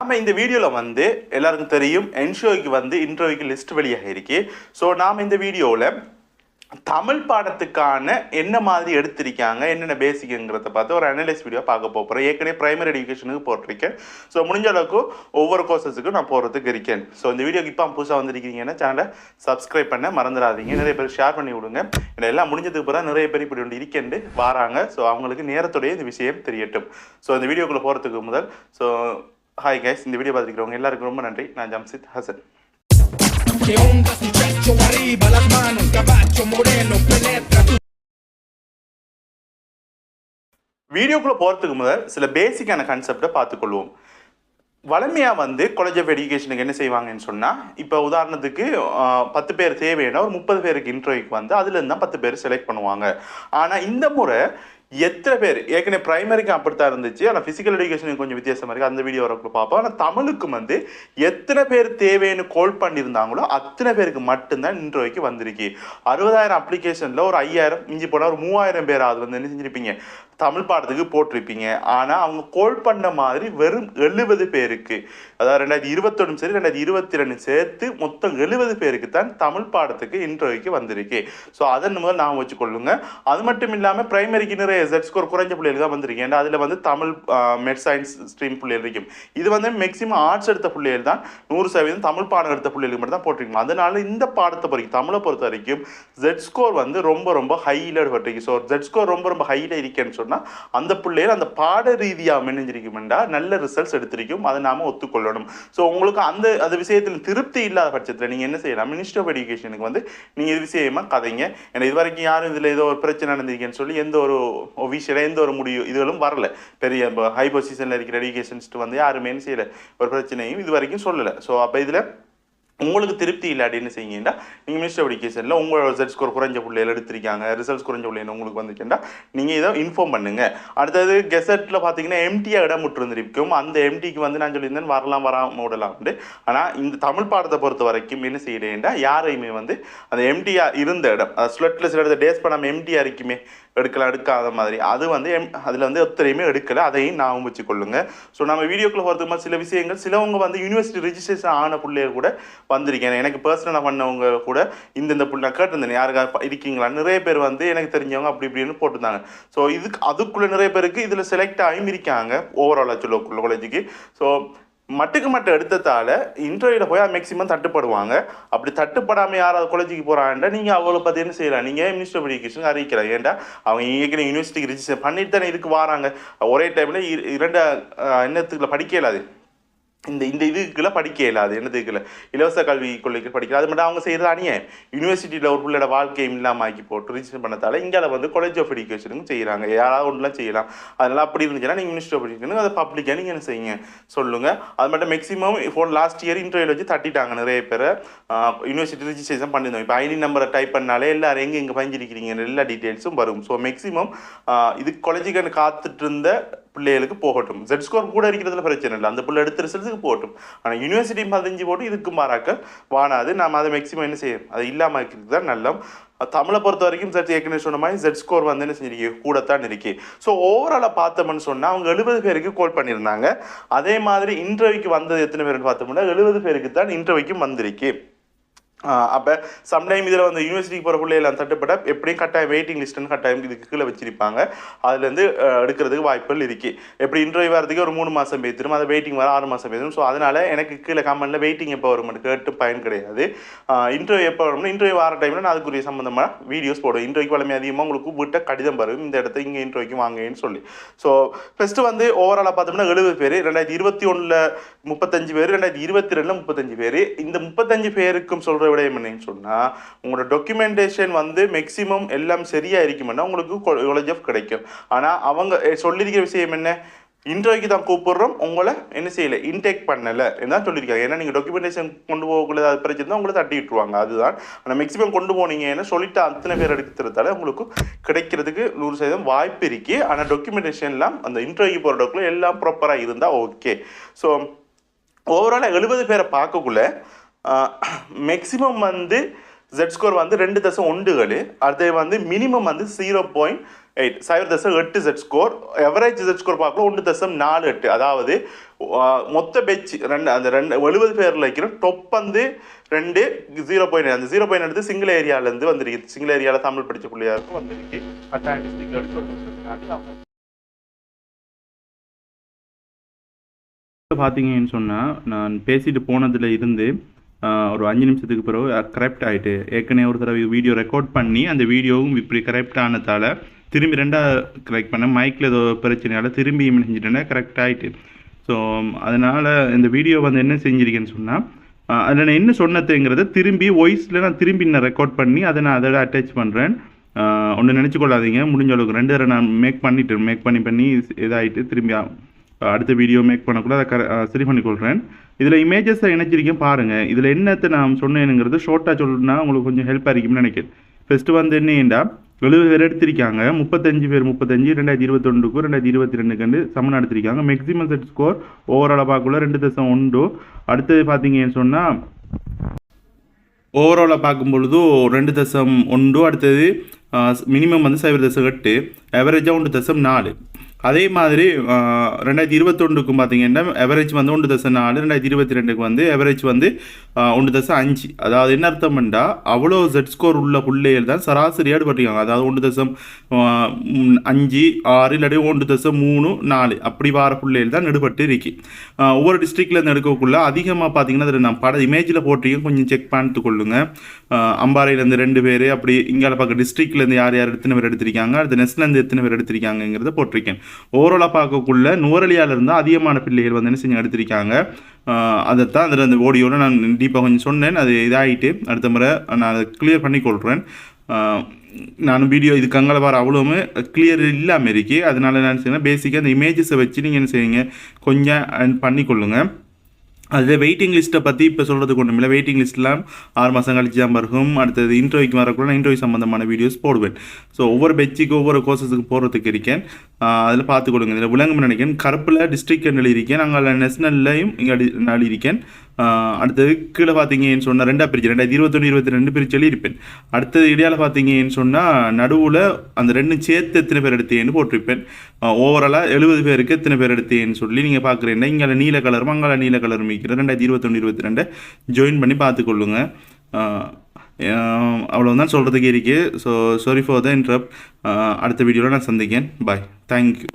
நாம இந்த வீடியோவில் வந்து எல்லாருக்கும் தெரியும் என்ஷோய்க்கு வந்து இன்டர்வியூக்கு லிஸ்ட் வெளியாக இருக்கு. ஸோ நாம் இந்த வீடியோவில் தமிழ் பாடத்துக்கான என்ன மாதிரி எடுத்திருக்காங்க என்னென்ன பேசிக்குங்கிறத பார்த்து ஒரு அனலைஸ் வீடியோ பார்க்க போகிறேன் ஏற்கனவே பிரைமரி எஜுகேஷனுக்கு போட்டிருக்கேன். ஸோ முடிஞ்ச அளவுக்கு ஒவ்வொரு கோர்சஸுக்கும் நான் போகிறதுக்கு இருக்கேன். ஸோ இந்த வீடியோக்கு இப்போ புதுசாக வந்திருக்கீங்கன்னா சேனலை சப்ஸ்கிரைப் பண்ண மறந்துடாதீங்க. நிறைய பேர் ஷேர் பண்ணி விடுங்க. என்ன எல்லாம் முடிஞ்சதுக்கு பிறகு நிறைய பேர் இப்படி ஒன்று இருக்கேன் வராங்க. ஸோ அவங்களுக்கு நேரத்துடைய இந்த விஷயம் தெரியட்டும். ஸோ இந்த வீடியோக்குள்ளே போகிறதுக்கு முதல். ஸோ ஹாய் கைஸ் இந்த வீடியோ பார்த்துருக்கிறவங்க எல்லாருக்கும் ரொம்ப நன்றி. நான் ஜம்சித் ஹசன். வீடியோக்குள்ளே போகிறதுக்கு முதல் சில பேசிக்கான கான்செப்டை பார்த்துக்கொள்வோம் வளமையாக வந்து காலேஜ் ஆஃப் எஜுகேஷனுக்கு என்ன செய்வாங்கன்னு சொன்னால் இப்போ உதாரணத்துக்கு பத்து பேர் தேவைன்னா ஒரு முப்பது பேருக்கு இன்டர்வியூக்கு வந்து அதுலேருந்து தான் பத்து பேர் செலக்ட் பண்ணுவாங்க. ஆனால் இந்த முறை எத்தனை பேர்? ஏற்கனவே பிரைமரிக்கு அப்படித்தான் இருந்துச்சு. ஆனால் ஃபிசிக்கல் எஜுகேஷனுக்கு கொஞ்சம் வித்தியாசமாக இருக்குது அந்த வீடியோ வரக்குள்ள பார்ப்போம். ஆனால் தமிழுக்கு வந்து எத்தனை பேர் தேவைன்னு கோல் பண்ணியிருந்தாங்களோ அத்தனை பேருக்கு மட்டும்தான் வரைக்கும் வந்திருக்கு. அறுபதாயிரம் அப்ளிகேஷனில் ஒரு ஐயாயிரம் இஞ்சி போனால் ஒரு மூவாயிரம் பேர் அது வந்து என்ன செஞ்சுருப்பீங்க? தமிழ் பாடத்துக்கு போட்டிருப்பீங்க. ஆனால் அவங்க கோல் பண்ண மாதிரி வெறும் எழுபது பேருக்கு அதாவது ரெண்டாயிரத்தி இருபத்தொன்னு சரி ரெண்டாயிரத்தி இருபத்தி ரெண்டு சேர்த்து மொத்தம் எழுபது பேருக்கு தான் தமிழ் பாடத்துக்கு இன்டர்வியூக்கு வந்திருக்கு. ஸோ அதன் முதல் நான் வச்சுக்கொள்ளுங்க. அது மட்டும் இல்லாமல் பிரைமரிக்கு நிறைய எஸ்எட் ஸ்கோர் குறைஞ்ச பிள்ளைகள் தான் வந்திருக்கேன் ஏன்னா அதில் வந்து தமிழ் மெட் சயின்ஸ் ஸ்ட்ரீம் பிள்ளைகள் இருக்கும். இது வந்து மேக்ஸிமம் ஆர்ட்ஸ் எடுத்த பிள்ளைகள் தான். நூறு சதவீதம் தமிழ் பாடம் எடுத்த பிள்ளைகளுக்கு மட்டும் தான் போட்டிருக்கோம். அதனால இந்த பாடத்தை பொறுக்கும் தமிழை பொறுத்த வரைக்கும் ஜெட் ஸ்கோர் வந்து ரொம்ப ரொம்ப ஹையில் பட்டிருக்கு ஸோ ஜெட் ஸ்கோர் ரொம்ப ரொம்ப ஹையில் இருக்கேன்னு சொல்லி மட்டும்தான் அந்த பிள்ளைகள் அந்த பாட ரீதியாக மெனிஞ்சிருக்குமெண்டா நல்ல ரிசல்ட்ஸ் எடுத்திருக்கும். அதை நாம் ஒத்துக்கொள்ளணும். ஸோ உங்களுக்கு அந்த அந்த விஷயத்தில் திருப்தி இல்லாத பட்சத்தில் நீங்கள் என்ன செய்யலாம்? மினிஸ்டர் ஆஃப் எஜுகேஷனுக்கு வந்து நீங்கள் இது விஷயமா கதைங்க. ஏன்னா இது வரைக்கும் யாரும் இதில் ஏதோ ஒரு பிரச்சனை நடந்திருக்கேன்னு சொல்லி எந்த ஒரு ஒஃபிஷியலாக எந்த ஒரு முடிவு இதுகளும் வரல. பெரிய ஹை பொசிஷனில் இருக்கிற எஜுகேஷன்ஸ்ட்டு வந்து யாருமே என்ன செய்யலை. ஒரு பிரச்சனையும் இது வரைக்கும் சொல்லலை. ஸோ அப்போ இதில் உங்களுக்கு திருப்தி இல்லை அப்படின்னு செய்யுங்கன்னா நீங்கள் மினிஸ்டர் எஜுகேஷனில் உங்களோட ரிசல்ட் ஸ்கோர் குறைஞ்ச பிள்ளைகள் எடுத்திருக்காங்க ரிசல்ட்ஸ் குறைஞ்ச பிள்ளைங்க உங்களுக்கு வந்துச்சுன்னா நீங்கள் இதை இன்ஃபார்ம் பண்ணுங்க. அடுத்தது கெசட்டில் பார்த்தீங்கன்னா எம்டியாக இடம் விட்டுருந்துருக்கும் அந்த எம்டிக்கு வந்து நான் சொல்லியிருந்தேன் வரலாம் வராம விடலாம்னு ஆனால் இந்த தமிழ் பாடத்தை பொறுத்த வரைக்கும் என்ன செய்யறேன்டா யாரையுமே வந்து அந்த எம்டியாக இருந்த இடம் ஸ்லெட்டில் சில இடத்துல டேஸ் பண்ணாமல் எம்டியாக இருக்குமே எடுக்கலாம் எடுக்காத மாதிரி. அது வந்து எம் அதில் வந்து எத்தனையுமே எடுக்கலை அதையும் நான் வச்சுக்கொள்ளுங்க ஸோ நம்ம வீடியோக்குள்ள போகிறதுக்கு சில விஷயங்கள் சிலவங்க வந்து யூனிவர்சிட்டி ரிஜிஸ்ட்ரேஷன் ஆன பிள்ளைய கூட வந்திருக்கேன். எனக்கு பர்சனலாக பண்ணவங்க கூட இந்த இந்த புள்ள நான் கேட்டிருந்தேன். யாருக்கா இருக்கீங்களா? நிறைய பேர் வந்து எனக்கு தெரிஞ்சவங்க அப்படி இப்படின்னு போட்டிருந்தாங்க. ஸோ இதுக்கு அதுக்குள்ளே நிறைய பேருக்கு இதில் செலக்ட் ஆகியும் இருக்காங்க ஓவராலாக சொல்ல காலேஜுக்கு ஸோ மட்டுக்கு மட்டும் எடுத்ததால் இன்டர்வியூவில் போய் மேக்ஸிமம் தட்டுப்படுவாங்க. அப்படி தட்டுப்படாமல் யாராவது காலேஜுக்கு போறாங்கன்னா நீங்கள் அவளை பற்றி என்ன செய்யலாம்? நீங்கள் மினிஸ்டர் ஆஃப் எஜுகேஷன் அறிவிக்கலாம் ஏன்டா? அவங்க இங்கே யூனிவர்சிட்டிக்கு ரிஜிஸ்டர் பண்ணிட்டு தானே இதுக்கு வராங்க. ஒரே டைமில் இரண்டு அஹ், என்னத்துக்குள்ள படிக்க இயலாது இந்த இந்த இதுக்குள்ள படிக்க இயலாது. என்னதுக்குள்ள இலவச கல்வி கொள்கைக்கு படிக்கல. அது மட்டும் அவங்க செய்கிறது அணியே யூனிவர்சிட்டியில் ஒரு பிள்ளையோட வாழ்க்கையும் இல்லாமல் ஆக்கி போட்டு ரிஜிஸ்டர் பண்ணதால இங்கே வந்து காலேஜ் ஆஃப் எடுக்கேஷனுக்கும் செய்கிறாங்க யாராவது ஒன்றுலாம் செய்யலாம். அதனால அப்படி இருந்துச்சுன்னா நீங்கள் மினிஸ்டர் ஆஃப் எஜுகேஷன் அதை பப்ளிக்காக நீங்கள் என்ன செய்யுங்க? சொல்லுங்க. அது மட்டும் maximum phone last year interview வச்சு தட்டிட்டாங்க நிறைய பேர். யூனிவர்சிட்டி ரிஜிஸ்ட்ரேஷன் பண்ணியிருந்தோம். இப்போ ஐடி நம்பரை டைப் பண்ணாலே எல்லாரும் எங்கே எங்கே பஞ்சிருக்கிறீங்க எல்லா டீட்டெயில்ஸும் வரும். ஸோ மேக்ஸிமம் இது காலேஜுக்கு காத்துட்டு இருந்த பிள்ளைகளுக்கு போகட்டும். ஜெட் ஸ்கோர் கூட இருக்கிறதுல பிரச்சனை இல்லை. அந்த பிள்ளை எடுத்த ரிசல்ட்டுக்கு போகட்டும். ஆனால் யூனிவர்சிட்டி பதினஞ்சு போட்டு இதுக்கு மாறாக்க வானாது. நாம் அதை மேக்ஸிமம் என்ன செய்யும் அது இல்லாமல் இருக்கிறது தான் நல்லம். தமிழை பொறுத்த வரைக்கும் செட் ஏற்கனவே சொன்ன மாதிரி ஜெட் ஸ்கோர் வந்து என்ன செஞ்சிருக்கு? கூடத்தான் இருக்கு. ஸோ ஓவராலாக பார்த்தோம்னு சொன்னால் அவங்க எழுபது பேருக்கு கோல் பண்ணியிருந்தாங்க. அதே மாதிரி இன்டர்வியூக்கு வந்தது எத்தனை பேருன்னு பார்த்தோம்னா எழுபது பேருக்கு தான் இன்டர்வியூக்கும் வந்திருக்கு. அப்போ சம்டைம் இதில் வந்து யூனிவர்சிட்டிக்கு போகிற பிள்ளைகள் தட்டுப்பட எப்படியும் கட்டாயம் வெயிட்டிங் லிஸ்ட்டுன்னு கட்டாயம் இதுக்கு கீழே வச்சிருப்பாங்க. அதுலேருந்து எடுக்கிறதுக்கு வாய்ப்புகள் இருக்குது எப்படி இன்டர்வியூ வரதுக்கு ஒரு மூணு மாதம் பேத்திரும் அதை வெயிட்டிங் வர ஆறு மாதம் பேத்திரும் ஸோ அதனால எனக்கு கீழே கமெண்ட்டில் வெயிட்டிங் எப்போ வரும் கேட்டு பயன் கிடையாது. இன்டர்வியூ எப்போ வரும்னா இன்டர்வியூ வர டைமில் நான் அதுக்குரிய சம்மந்தமான வீடியோஸ் போடுவேன். இன்டர்வியூக்கு வளமை அதிகமாக உங்களுக்கு விட்ட கடிதம் வரும். இந்த இடத்த இங்கே இன்டர்வியூக்கு வாங்கன்னு சொல்லி. ஸோ ஃபஸ்ட்டு வந்து ஓவராலாக பார்த்தோம்னா எழுபது பேர் ரெண்டாயிரத்தி இருபத்தி ஒன்றில் முப்பத்தஞ்சு பேர் ரெண்டாயிரத்தி இருபத்தி ரெண்டில் முப்பத்தஞ்சு பேர். இந்த முப்பத்தஞ்சு பேருக்கும் சொல்கிற விடயம் என்னன்னு சொன்னால் உங்களோட டாக்குமெண்டேஷன் வந்து மேக்ஸிமம் எல்லாம் சரியாக இருக்குமென்னா உங்களுக்கு காலேஜ் ஆஃப் கிடைக்கும். ஆனால் அவங்க சொல்லியிருக்கிற விஷயம் என்ன? இன்டர்வியூக்கு தான் கூப்பிடுறோம் உங்களை என்ன செய்யலை? இன்டேக் பண்ணலை. என்ன சொல்லியிருக்காங்க ஏன்னா நீங்கள் டாக்குமெண்டேஷன் கொண்டு போகக்குள்ள அது பிரச்சனை தான் உங்களை தட்டி விட்டுருவாங்க. அதுதான். ஆனால் மேக்ஸிமம் கொண்டு போனீங்கன்னு சொல்லிட்டு அத்தனை பேர் எடுக்கிறதால உங்களுக்கு கிடைக்கிறதுக்கு நூறு சதவீதம் வாய்ப்பு இருக்கு. ஆனால் டாக்குமெண்டேஷன்லாம் அந்த இன்டர்வியூ போகிற டாக்குள்ள எல்லாம் ப்ராப்பராக இருந்தால் ஓகே ஸோ ஓவராலாக எழுபது பேரை பார்க்கக்குள்ள மேக்ஸிமம் வந்து ஜெட் ஸ்கோர் வந்து ரெண்டு தசம் ஒன்றுகள் அதே வந்து மினிமம் வந்து ஜீரோ பாயிண்ட் எயிட் சைவர் தசம் எட்டு set score average set score பார்க்கலாம் ஒன்று தசம் நாலு எட்டு. அதாவது மொத்த பெச் ரெண்டு அந்த ரெண்டு எழுபது பேரில் வைக்கிற டொப் வந்து ரெண்டு ஜீரோ பாயிண்ட் அந்த ஜீரோ பாயிண்ட் எடுத்து சிங்கிள் ஏரியாவிலேருந்து வந்திருக்கு. சிங்கிள் ஏரியாவில் தமிழ் படித்த பிள்ளையாருக்கும் வந்திருக்கு. அட்டாக் பார்த்தீங்கன்னு சொன்னால் நான் பேசிட்டு போனதில் இருந்து ஒரு அஞ்சு நிமிஷத்துக்கு பிறகு கரெக்ட் ஆகிட்டு ஏற்கனவே ஒரு தடவை வீடியோ ரெக்கார்ட் பண்ணி அந்த வீடியோவும் இப்படி கரெக்ட் ஆனதால் திரும்பி ரெண்டாக கரெக்ட் பண்ண மைக்கில் ஏதோ பிரச்சனையால் திரும்பி என்ன செஞ்சுட்டேன்னா கரெக்ட் ஆகிட்டு ஸோ அதனால் இந்த வீடியோ வந்து என்ன செஞ்சுருக்கேன்னு சொன்னால் அதில் நான் என்ன சொன்னதுங்கிறத திரும்பி வாய்ஸில் நான் திரும்பி நான் ரெக்கார்ட் பண்ணி அதை நான் அதோட அட்டாச் பண்ணுறேன் ஒன்று நினச்சி கொள்ளாதீங்க முடிஞ்ச அளவுக்கு ரெண்டு தடவை நான் மேக் பண்ணிவிட்டு மேக் பண்ணி பண்ணி இதாகிட்டு திரும்பி அடுத்த வீடியோ மேக் பண்ணக்குள்ள அதை கர சரி பண்ணிக்கொள்கிறேன் இதில் இமேஜஸை இணைச்சிருக்கேன் பாருங்கள் இதில் என்னத்தை நான் சொன்னேனுங்கிறது ஷார்ட்டாக சொல்லணும்னா உங்களுக்கு கொஞ்சம் ஹெல்ப்பாக இருக்கும்னு நினைக்கிறேன். ஃபஸ்ட்டு வந்து என்னேண்டா எழுபது பேர் எடுத்திருக்காங்க. முப்பத்தஞ்சு பேர் முப்பத்தஞ்சு ரெண்டாயிரத்தி இருபத்தொண்டுக்கும் ரெண்டாயிரத்தி இருபத்தி ரெண்டுக்கு சமன் எடுத்திருக்காங்க மேக்ஸிமம் செட் ஸ்கோர் ஓவராலாக பார்க்கக்குள்ள ரெண்டு தசம் ஒன்று. அடுத்தது பார்த்தீங்கன்னு சொன்னால் ஓவராலாக பார்க்கும் பொழுது ரெண்டு தசம் ஒன்று. அடுத்தது மினிமம் வந்து சைபர் தசம் எட்டு. ஆவரேஜாக ஒன்று தசம் நாலு. அதே மாதிரி ரெண்டாயிரத்தி இருபத்தொன்றுக்கும் பார்த்தீங்கன்னா எவரேஜ் வந்து ஒன்று தசம் நாலு ரெண்டாயிரத்தி இருபத்தி ரெண்டுக்கு வந்து எவரேஜ் வந்து ஒன்று தசம் அஞ்சு அதாவது என்ன அர்த்தம்ண்டா அவ்வளோ செட் ஸ்கோர் உள்ள பிள்ளைகள் தான் சராசரியாக எடுபட்டிருக்காங்க அதாவது ஒன்று தசம் அஞ்சு ஆறு இல்லாட்டி ஒன்று தசம் மூணு நாலு. அப்படி வார பிள்ளைகள் தான் எடுபட்டு இருக்கு ஒவ்வொரு டிஸ்ட்ரிக்ட்லேருந்து எடுக்கக்குள்ள அதிகமாக பார்த்தீங்கன்னா அதில் நான் பட இமேஜில் போட்டிருக்கேன். கொஞ்சம் செக் பண்ணிட்டு கொள்ளுங்கள் அம்பாறையிலேருந்து ரெண்டு பேர் அப்படி இங்கால பார்க்க டிஸ்ட்ரிக்ட்லேருந்து யார் யார் எத்தனை பேர் எடுத்திருக்காங்க அடுத்து நெஸ்ட்லேருந்து எத்தனை பேர் எடுத்திருக்காங்கங்கிறத போட்டிருக்கேன். ஓவராலாக பார்க்கக்குள்ள நுவரலியாவிலேருந்து அதிகமான பிள்ளைகள் வந்து என்ன செஞ்சு எடுத்திருக்காங்க. அதைத்தான் அதில் அந்த ஓடியோட நான் டீப்பாக கொஞ்சம் சொன்னேன். அது இதாகிட்டு அடுத்த முறை நான் அதை கிளியர் பண்ணி கொள்கிறேன் நான் வீடியோ இது அங்கே வர அவ்வளோவுமே கிளியர் இல்லாமல் இருக்குது அதனால நான் செய்யணும் பேசிக்காக அந்த இமேஜஸை வச்சு நீங்கள் என்ன செய்யுங்க கொஞ்சம் பண்ணிக்கொள்ளுங்க. அதில் வெயிட்டிங் லிஸ்ட்டை பற்றி இப்போ சொல்கிறதுக்கு ஒன்றும் இல்லை வெயிட்டிங் லிஸ்ட்லாம் ஆறு மாதம் கழிச்சு தான் இருக்கும் அடுத்தது இன்டர்வியூக்கு வரக்குள்ள நான் இன்டர்வியூ சம்மந்தமான வீடியோஸ் போடுவேன். ஸோ ஒவ்வொரு பெட்சிக்கு ஒவ்வொரு கோர்சஸுக்கு போகிறதுக்கு இருக்கேன். அதில் பார்த்துக்கொள்ளுங்க இதில் விளங்கும் நினைக்கிறேன். கருப்பில் டிஸ்ட்ரிக்ட் எழுதியிருக்கேன். நாங்கள் நேஷனல்லையும் இங்கே எழுதியிருக்கேன் அடுத்தது கீழே பார்த்தீங்கன்னு சொன்னால் ரெண்டாக பிரிச்சு. ரெண்டாயிரத்தி இருபத்தொன்று இருபத்தி ரெண்டு பிரிச்சு எழுதியிருப்பேன் அடுத்தது இடையால் பார்த்தீங்கன்னு சொன்னால் நடுவில் அந்த ரெண்டும் சேர்த்து எத்தனை பேர் எடுத்தேன்னு போட்டிருப்பேன். ஓவராலாக எழுபது பேருக்கு எத்தனை பேர் எடுத்தேன்னு சொல்லி நீங்கள் பார்க்குறீங்கன்னா இங்கே நீல கலரும் அங்கே நீல கலரும் இருக்கிற ரெண்டாயிரத்தி இருபத்தொன்று இருபத்தி ரெண்டை ஜாயின் பண்ணி அவ்வளோ தான் சொல்கிறதுக்கு இருக்குது so sorry for the interrupt uh, அடுத்த வீடியோவில் நான் சந்திக்கேன் பாய் தேங்க்யூ